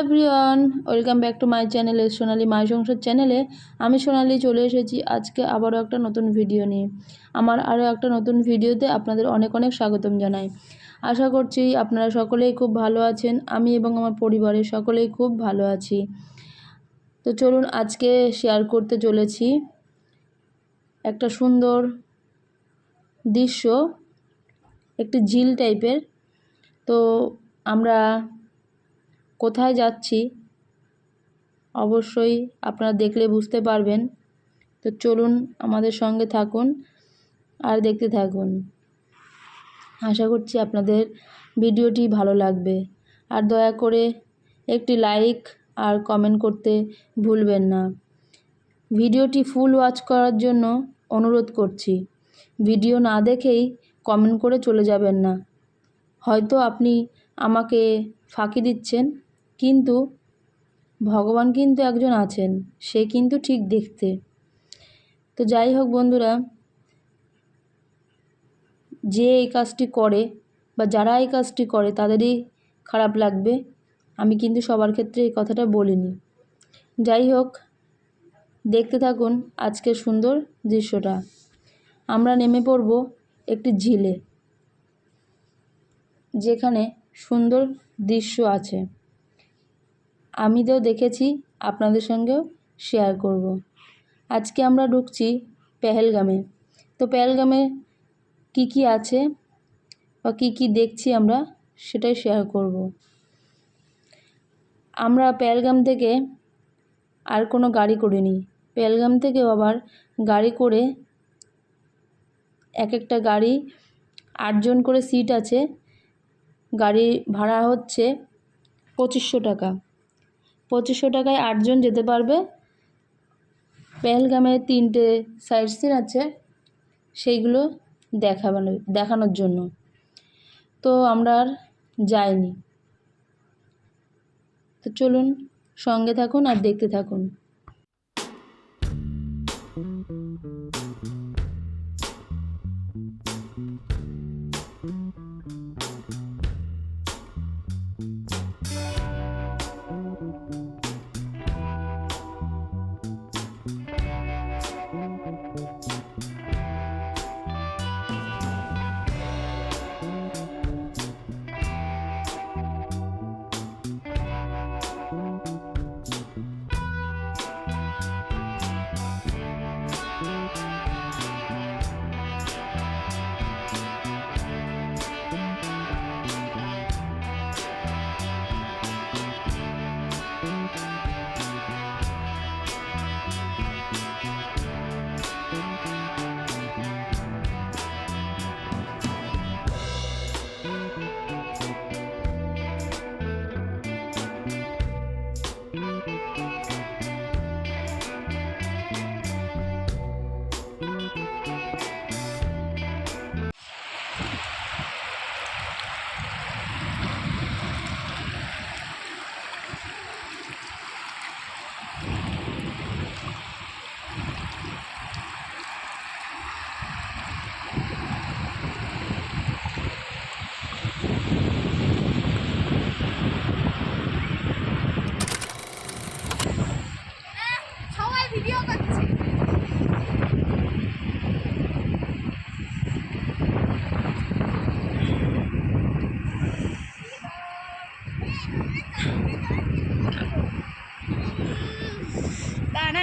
Everyone, welcome back to my চ্যানেলে সোনালি মাই সংসার চ্যানেলে আমি সোনালি চলে এসেছি আজকে আবারও একটা নতুন ভিডিও নিয়ে। আমার আরও একটা নতুন ভিডিওতে আপনাদের অনেক অনেক স্বাগতম জানাই। আশা করছি আপনারা সকলেই খুব ভালো আছেন, আমি এবং আমার পরিবারের সকলেই খুব ভালো আছি। তো চলুন আজকে শেয়ার করতে চলেছি একটা সুন্দর দৃশ্য, একটি ঝিল টাইপের তো আমরা কোথায় যাচ্ছি? অবশ্যই আপনারা দেখলে বুঝতে পারবেন। তো চলুন আমাদের সঙ্গে থাকুন আর দেখতে থাকুন। আশা করছি আপনাদের ভিডিওটি ভালো লাগবে। আর দয়া করে একটি লাইক আর কমেন্ট করতে ভুলবেন না। ভিডিওটি ফুল ওয়াচ করার জন্য অনুরোধ করছি। ভিডিও না দেখেই কমেন্ট করে চলে যাবেন না। হয়তো আপনি আমাকে ফাঁকি দিচ্ছেন। কিন্তু ভগবান কিন্তু একজন আছেন, সে কিন্তু ঠিক দেখতে। তো যাই হোক বন্ধুরা, যে এই কাজটি করে বা যারা এই কাজটি করে তাদেরই খারাপ লাগবে, আমি কিন্তু সবার ক্ষেত্রে এই কথাটা বলিনি। যাই হোক, দেখতে থাকুন আজকের সুন্দর দৃশ্যটা। আমরা নেমে পড়ব একটি ঝিলে, যেখানে সুন্দর দৃশ্য আছে। আমি তো দেখেছি, আপনাদের সঙ্গেও শেয়ার করব। আজকে আমরা ঢুকছি পেহেলগামে তো পেহেলগামে কি কি আছে বা কি কি দেখছি আমরা সেটাই শেয়ার করব। আমরা পেহেলগাম থেকে আর কোনো গাড়ি করিনি পেহেলগাম থেকেও আবার গাড়ি করে এক একটা গাড়ি, আটজন করে সিট আছে গাড়ি ভাড়া হচ্ছে পঁচিশশো টাকা পঁচিশশো টাকায় আটজন যেতে পারবে। পেহেলগামে তিনটে সাইট সিন আছে, সেইগুলো দেখাবানো দেখানোর জন্য। তো আমরা আর যাইনি। তো চলুন সঙ্গে থাকুন আর দেখতে থাকুন।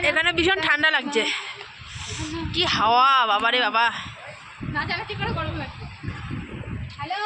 এখানে ভীষণ ঠান্ডা লাগছে। কি হাওয়া বাবা রে বাবা। হ্যালো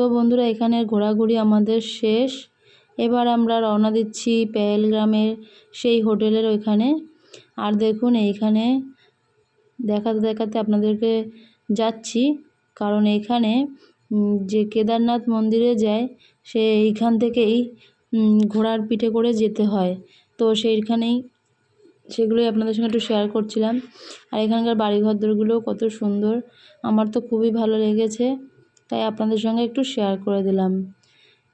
তো বন্ধুরা এখানে ঘোরাঘুরি আমাদের শেষ। এবার আমরা রওনা দিচ্ছি পেহেলগ্রামের সেই হোটেলের ওইখানে। আর দেখুন এইখানে দেখাতে দেখাতে আপনাদেরকে যাচ্ছি। কারণ এইখানে উম, যে কেদারনাথ মন্দিরে যায় সে এইখান থেকেই ঘোড়ার পিঠে করে যেতে হয়। তো সেইখানেই সেগুলোই আপনাদের সঙ্গে একটু শেয়ার করছিলাম। আর এখানকার বাড়িঘরদরগুলো কত সুন্দর। আমার তো খুবই ভালো লেগেছে। তাই আপনাদের সঙ্গে একটু শেয়ার করে দিলাম।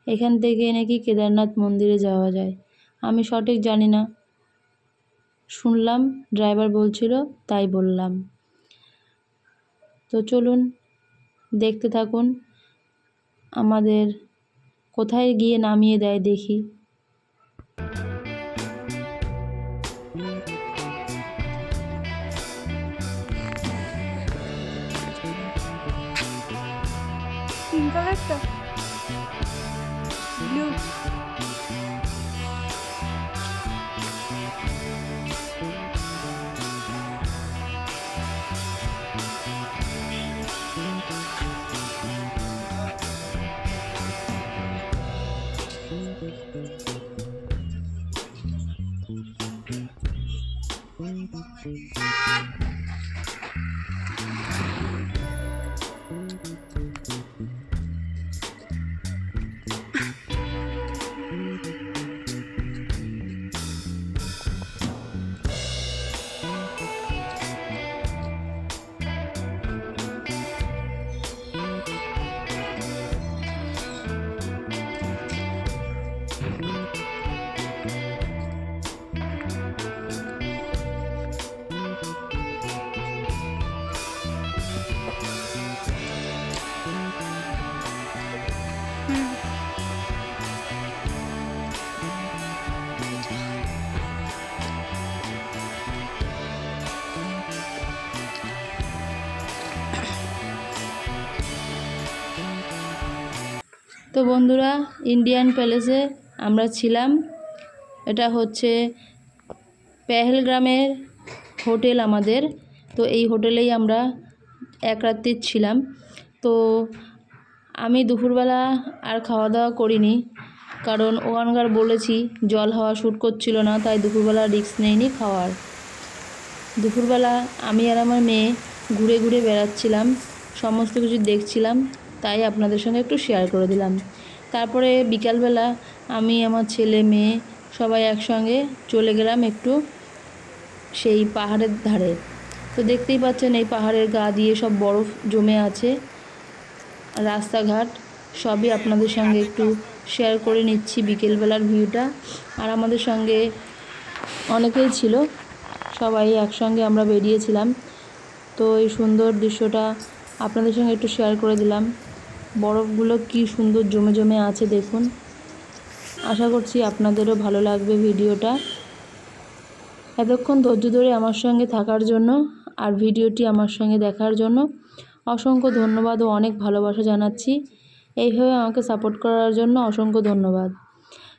এখান থেকে নাকি কেদারনাথ মন্দিরে যাওয়া যায়। আমি সঠিক জানি না। শুনলাম ড্রাইভার বলছিল, তাই বললাম। তো চলুন, দেখতে থাকুন। আমাদের কোথায় গিয়ে নামিয়ে দেয় দেখি। collector. Blue. তো বন্ধুরা ইন্ডিয়ান প্যালেসে আমরা ছিলাম। এটা হচ্ছে পেহেলগ্রামের হোটেল আমাদের। তো এই হোটেলেই আমরা এক রাত্রি ছিলাম। তো আমি দুপুরবেলা আর খাওয়া দাওয়া করিনি, কারণ ওখানকার বলেছি জল হাওয়া শ্যুট করছিল না, তাই দুপুরবেলা রিস্ক নেইনি খাওয়ার। দুপুরবেলা আমি আর আমার মেয়ে ঘুরে ঘুরে বেড়াচ্ছিলাম, সমস্ত কিছু দেখছিলাম। তাই আপনাদের সঙ্গে একটু শেয়ার করে দিলাম। তারপরে বিকালবেলা আমি, আমার ছেলে, মেয়ে সবাই একসঙ্গে চলে গেলাম একটু সেই পাহাড়ের ধারে। তো দেখতেই পাচ্ছেন এই পাহাড়ের গা দিয়ে সব বরফ জমে আছে। রাস্তাঘাট সবই আপনাদের সঙ্গে একটু শেয়ার করে নিচ্ছি বিকেলবেলার ভিউটা। আর আমাদের সঙ্গে অনেকেই ছিল, সবাই একসঙ্গে আমরা বেরিয়েছিলাম। তো এই সুন্দর দৃশ্যটা আপনাদের সঙ্গে একটু শেয়ার করে দিলাম। বরফগুলো কি সুন্দর জমে জমে আছে দেখুন। আশা করছি আপনাদেরও ভালো লাগবে ভিডিওটা। এতক্ষণ ধৈর্য ধরে আমার সঙ্গে থাকার জন্য আর ভিডিওটি আমার সঙ্গে দেখার জন্য অসংখ্য ধন্যবাদ ও অনেক ভালোবাসা জানাচ্ছি। এইভাবে আমাকে সাপোর্ট করার জন্য অসংখ্য ধন্যবাদ।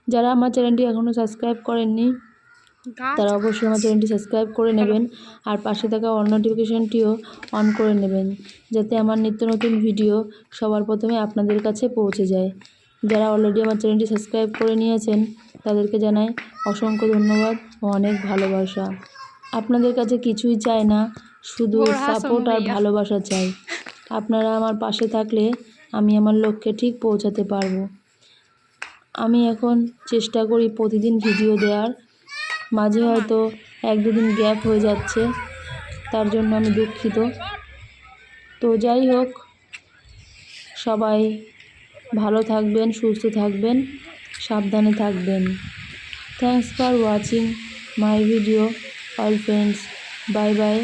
যারা আমার চ্যানেলটি এখনও সাবস্ক্রাইব করেননি তারা অবশ্যই আমার চ্যানেলটি সাবস্ক্রাইব করে নেবেন আর পাশে থাকা অন নোটিফিকেশনটিও অন করে নেবেন যাতে আমার নিত্য নতুন ভিডিও সবার প্রথমে আপনাদের কাছে পৌঁছে যায়। যারা অলরেডি আমার চ্যানেলটি সাবস্ক্রাইব করে নিয়েছেন তাদেরকে জানাই অসংখ্য ধন্যবাদ ও অনেক ভালোবাসা। আপনাদের কাছে কিছুই চাই না শুধু সাপোর্ট আর ভালোবাসা চাই। আপনারা আমার পাশে থাকলে আমি আমার লক্ষ্যে ঠিক পৌঁছাতে পারব। আমি এখন চেষ্টা করি প্রতিদিন ভিডিও দেওয়ার মাঝে হয়তো এক দুদিন গ্যাপ হয়ে যাচ্ছে। তার জন্য আমি দুঃখিত। তো যাই হোক, সবাই ভালো থাকবেন, সুস্থ থাকবেন, সাবধানে থাকবেন। Thanks for watching my video all friends bye bye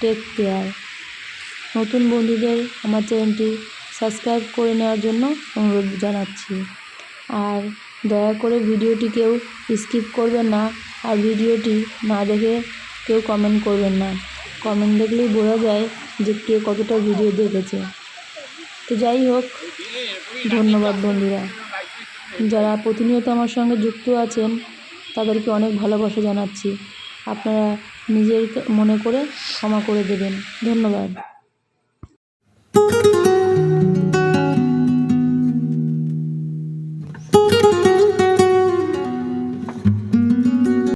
take care নতুন বন্ধুদের আমার চ্যানেলটি সাবস্ক্রাইব করে নেওয়ার জন্য অনুরোধ জানাচ্ছি। আর দয়া করে ভিডিওটি কেউ স্কিপ করবেন না। আর ভিডিওটি না দেখে কেউ কমেন্ট করবেন না। কমেন্ট দেখলেই বোঝা যায় যে কে কতটা ভিডিও দেখেছে। তো যাই হোক, ধন্যবাদ বন্ধুরা। যারা প্রতিনিয়ত আমার সঙ্গে যুক্ত আছেন, তাদেরকে অনেক ভালোবাসা জানাচ্ছি। আপনারা নিজের মনে করে ক্ষমা করে দেবেন। ধন্যবাদ।